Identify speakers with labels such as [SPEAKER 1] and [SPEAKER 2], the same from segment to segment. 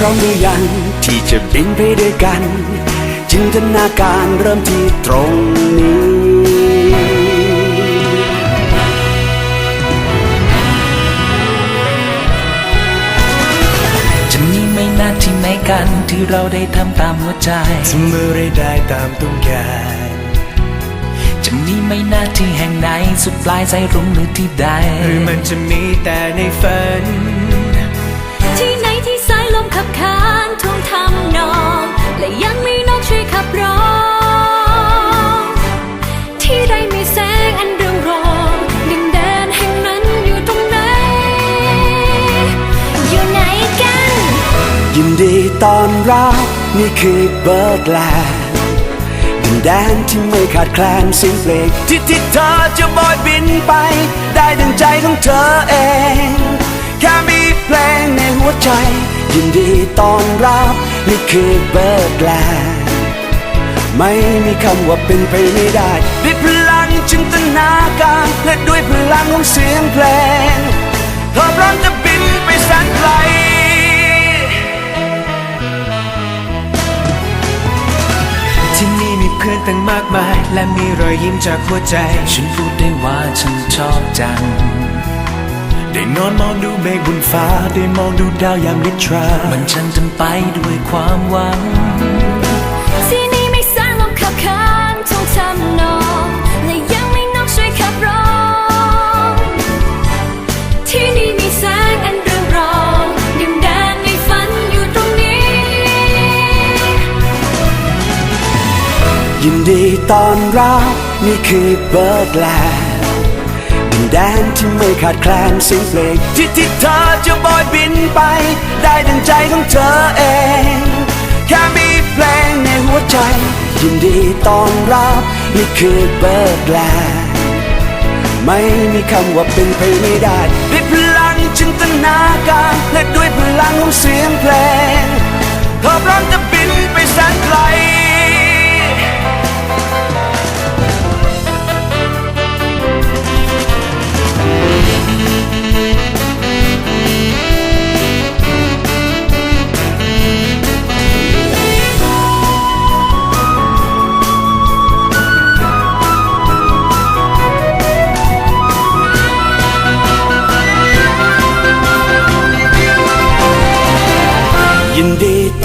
[SPEAKER 1] ร้อมหรือยัง ที่จะบินไปด้วยกัน จินตนาการเริ่มที่ตรงนี้
[SPEAKER 2] จะมีไม่นานที่ไหนกันที่เราได้ทำตามหัวใจ
[SPEAKER 3] ทำเมื่อไรได้ตามต้องการ
[SPEAKER 2] จะมีไม่นานที่แห่งไหนสุดปลายสายรุ้งหรือที่ใด
[SPEAKER 3] หรือมันจะมีแต่ในฝัน
[SPEAKER 4] ขับขานท่วงทำนอง และยังมีนกช่วยขับร้อง ที่ใดมีแสงอันเรืองรองดินแดนแห่งนั้นอยู่ตรงไหน อยู่ไหนกัน
[SPEAKER 1] ยินดีตอนรับนี่คือเบิร์ดแลนด์ดินแดนที่ไม่ขาดแคลนเสียงเพลงที่ที่เธอจะบอยบินไป ได้ดังใจของเธอเอง แค่มีเพลงในหัวใจ ยินดีต้อนรับนี่คือเบิร์ดแลนด์ไม่มีคำว่าเป็นไปไม่ได้ด้วยพลังจินตนาการและด้วยพลังของเสียงเพลงเธอพร้อมจะบินไปแสนไกล
[SPEAKER 3] ที่นี่มีเพื่อนตั้งมากมาย และมีรอยยิ้มจากหัวใจ
[SPEAKER 2] ฉันพูดได้ว่าฉันชอบจัง
[SPEAKER 3] ได้นอนมองดูเมฆบนฟ้า ได้มองดูดาวยามนิทรา
[SPEAKER 2] มันฉันเต็มไปด้วยความหวัง
[SPEAKER 4] ที่นี่มีแสงลมขับขานท่วงทำนองและยังมีนกช่วยขับร้อง ที่นี่มีแสงอันเรืองรองดินแดนในฝันอยู่ตรงนี้
[SPEAKER 1] ยินดีต้อนรับนี่คือเบิร์ดแลนด์ดิน แดนที่ไม่ขาดแคลนเสียงเพลงที่ที่เธอจะบอยบินไป ได้ดังใจของเธอเอง แค่มีเพลงในหัวใจ ยินดีต้อนรับ นี่คือเบิร์ดแลนด์ไม่มีคำว่าเป็นไปไม่ได้ด้วยพลังจินตนาการและด้วยพลัง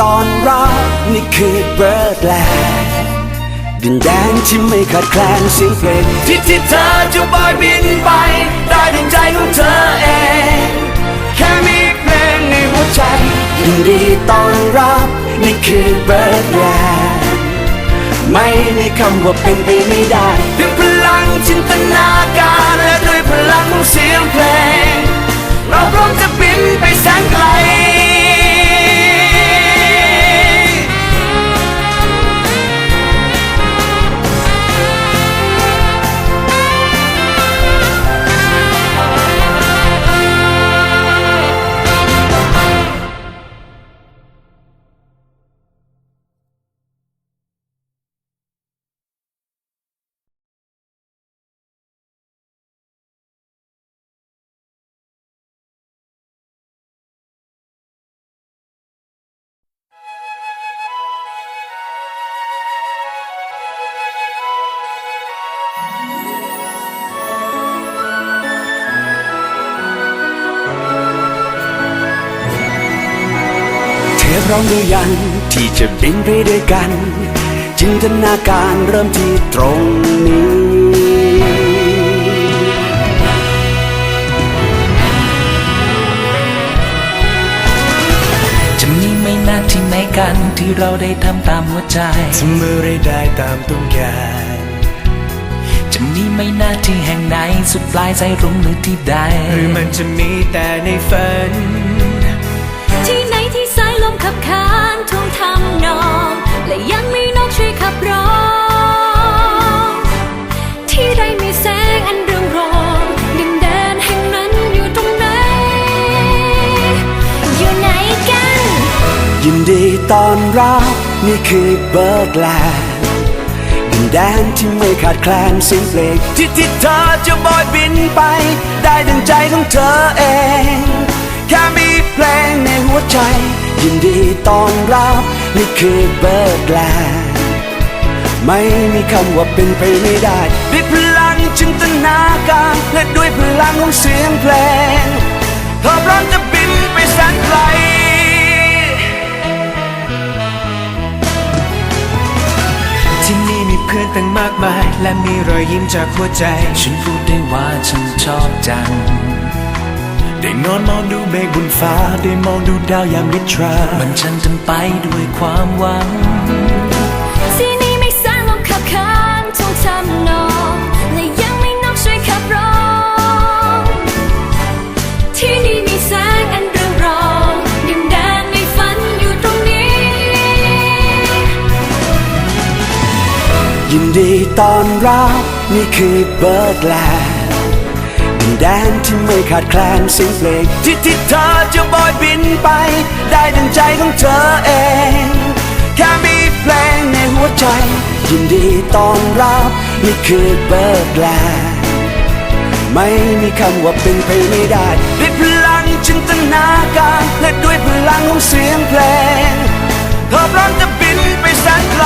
[SPEAKER 1] ตอนรับนี่คือเบิร์ดแลนด์ดินแดนที่ไม่ขาดแคลนเสียงเพลงที่ที่เธอจะบอยบินไปได้ดังใจของเธอเอง แค่มีเพลงในหัวใจยินดีตอนรับนี่คือเบิร์ดแลนด์ไม่มีคำว่าเป็นไปไม่ได้ด้วยพลังจินตนาการและด้วยพลังของเสียงเพลง เราพร้อมจะ ร้อมหรือยัง ที่จะบินไปด้วยกัน จินตนาการเริ่มที่ตรงนี้
[SPEAKER 2] จะมีไม่นานที่ไหนกันที่เราได้ทำตามหัวใจ
[SPEAKER 3] ทำเมื่อไรได้ตามต้องการ
[SPEAKER 2] จะมีไม่นานที่แห่งไหนสุดปลายสายรุ้งหรือที่ใด
[SPEAKER 3] หรือมันจะมีแต่ในฝัน
[SPEAKER 4] ตอน
[SPEAKER 1] รับนี่คือเบิร์ดแลนด์ดินแดนที่ไม่ขาดแคลนเสียงเพลงที่ที่เธอจะบอยบินไป ได้ดังใจของเธอเอง แค่มีเพลงในหัวใจ ยินดีตอนรับนี่คือเบิร์ดแลนด์ไม่มีคำว่าเป็นไปไม่ได้ด้วยพลังจินตนาการและด้วยพลังของเสียงเพลงเธอพร้อมจะบินไปแสนไกล
[SPEAKER 3] มีเพื่อนตั้งมากมาย และมีรอยยิ้มจากหัวใจ
[SPEAKER 2] ฉันพูดได้ว่าฉันชอบจัง ได้นอนมองดูเมฆบนฟ้า ได้มองดูดาวยามนิทรา มันฉันจำไปด้วยความหวัง
[SPEAKER 1] ยินดีตอนรับนี่คือเบิร์ดแลนด์ดินแดนที่ไม่ขาดแคลนเสียงเพลงที่ที่เธอจะบอยบินไป ได้ดังใจของเธอเอง แค่มีเพลงในหัวใจ ยินดีตอนรับนี่คือเบิร์ดแลนด์ไม่มีคำว่าเป็นไปไม่ได้ด้วยพลังจินตนาการและด้วยพลังของเสียงเพลงเธอพร้อมจะบินไปแสนไกล